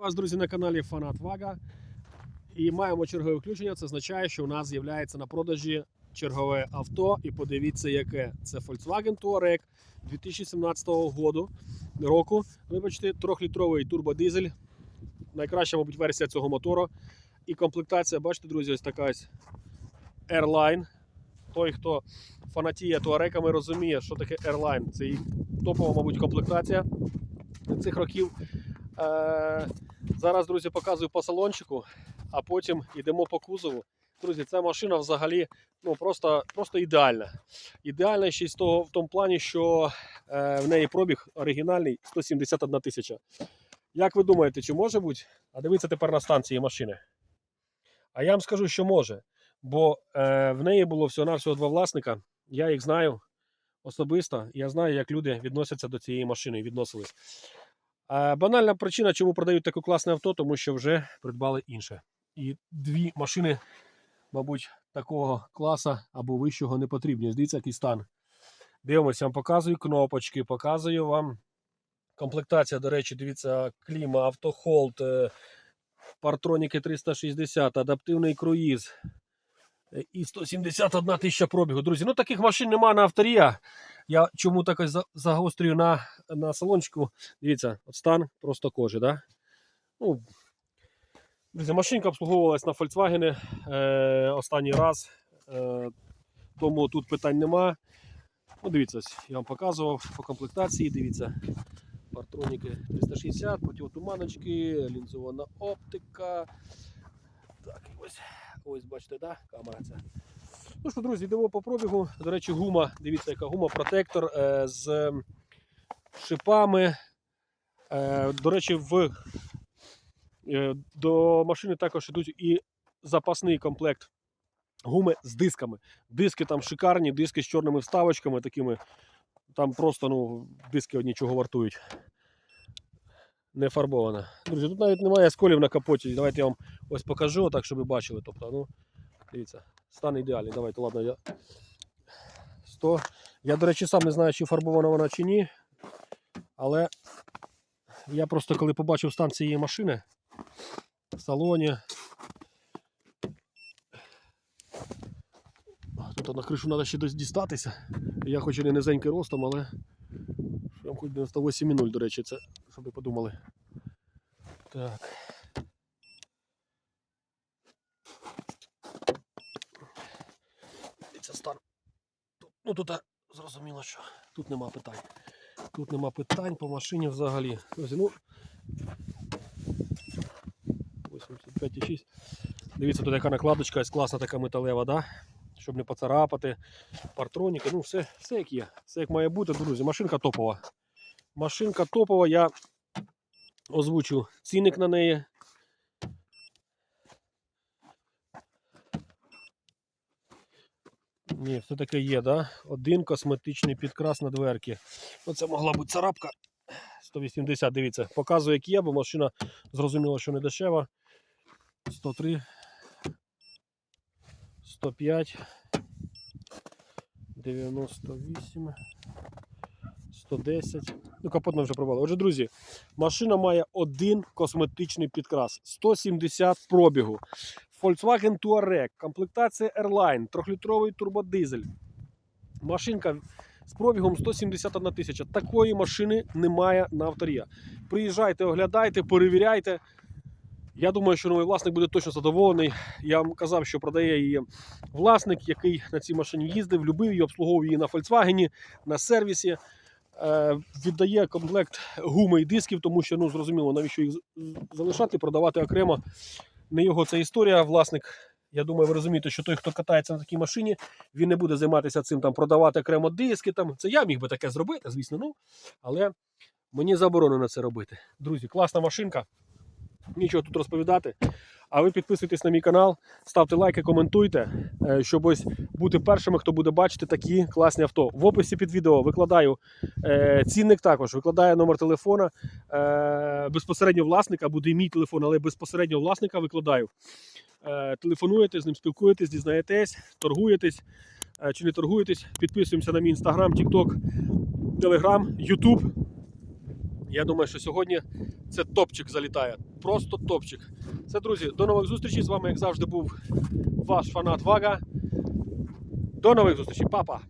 вас, друзі, на каналі Фанат Вага. І маємо чергове включення. Це означає, що у нас з'являється на продажі чергове авто. І подивіться, яке це Volkswagen Touareg 2017 году, року. Вибачте, 3-літровий турбодизель. Найкраща, мабуть, версія цього мотору. І комплектація, бачите, друзі, ось така ось Airline. Той, хто фанатіє туареками, розуміє, що таке Airline. Це їх топова, мабуть, комплектація цих років. Е, зараз, друзі, показую по салончику, а потім йдемо по кузову. Друзі, ця машина взагалі ну, просто, просто ідеальна. Ідеальна ще з того, в тому плані, що е, в неї пробіг оригінальний 171 тисяча. Як ви думаєте, чи може бути? А дивіться тепер на станції машини. А я вам скажу, що може. Бо е, в неї було всього-навсього два власника. Я їх знаю особисто. Я знаю, як люди відносяться до цієї машини і відносились. А банальна причина, чому продають таке класне авто, тому що вже придбали інше. І дві машини, мабуть, такого класа або вищого не потрібні. Дивіться, який стан. Дивимося, вам показую кнопочки, показую вам комплектація, до речі, дивіться, кліма, автохолд, е, партроніки 360, адаптивний круїз. Е, І 171 тисяча пробігу. Друзі, ну таких машин немає на авторія. Я чому так загострюю на, на салончику. Дивіться, стан просто кожи, да? Ну, друзі, машинка обслуговувалась на Volkswagen е, останній раз. Е, тому тут питань нема. Ну, дивіться, я вам показував по комплектації. Дивіться, партроніки 360, противотуманочки, лінзована оптика. Так, ось, ось бачите, да? камера ця. Ну що, друзі, йдемо по пробігу. До речі, гума, дивіться, яка гума, протектор е, з шипами. Е, до речі, в, е, до машини також йдуть і запасний комплект гуми з дисками. Диски там шикарні, диски з чорними вставочками такими. Там просто ну, диски одні чого вартують. Не фарбована. Друзі, тут навіть немає сколів на капоті. Давайте я вам ось покажу, так, щоб ви бачили. Тобто, ну, дивіться, стан ідеальний. Давайте, ладно, я 100. Я, до речі, сам не знаю, чи фарбована вона чи ні. Але я просто коли побачив стан цієї машини в салоні. Тут на кришу треба ще дістатися. Я хоч і не низенький ростом, але прям хоч 98,0, до речі, це, щоб ви подумали. Так. Дивіться стан. Ну тут зрозуміло, що тут нема питань. Тут нема питань по машині взагалі. Друзі, ну 85,6. Дивіться, тут яка накладочка, класна така металева, да? Щоб не поцарапати. Партроніки, ну все, все як є. Все як має бути, друзі. Машинка топова. Машинка топова, я озвучу цінник на неї. Ні, все таки є, да? Один косметичний підкрас на дверки. Ну, це могла бути царапка. 180, дивіться, показую, як є, бо машина зрозуміла, що не дешева. 103, 105, 98, 110. Ну, капот ми вже пробували. Отже, друзі, машина має один косметичний підкрас. 170 пробігу. Volkswagen Touareg, комплектація Airline, 3-літровий турбодизель. Машинка з пробігом 171 тисяча. Такої машини немає на авторія. Приїжджайте, оглядайте, перевіряйте. Я думаю, що новий власник буде точно задоволений. Я вам казав, що продає її власник, який на цій машині їздив, любив її, обслуговував її на Volkswagen, на сервісі. Е, віддає комплект гуми і дисків, тому що ну зрозуміло, навіщо їх залишати, продавати окремо. Не його це історія. Власник, я думаю, ви розумієте, що той, хто катається на такій машині, він не буде займатися цим там, продавати окремо диски. Там. Це я міг би таке зробити, звісно, ну, але мені заборонено це робити. Друзі, класна машинка. Нічого тут розповідати. А ви підписуйтесь на мій канал, ставте лайки, коментуйте, е, щоб ось бути першими, хто буде бачити такі класні авто. В описі під відео викладаю е, цінник також, викладаю номер телефона е, безпосередньо власника, буде і мій телефон, але безпосередньо власника викладаю. Телефонуєте, з ним спілкуєтесь, дізнаєтесь, торгуєтесь. Чи не торгуєтесь? Підписуємося на мій інстаграм, тікток, телеграм, ютуб. Я думаю, що сьогодні це топчик залітає. Просто топчик. Це, друзі, до нових зустрічей. З вами, як завжди, був ваш фанат Вага. До нових зустрічей, папа!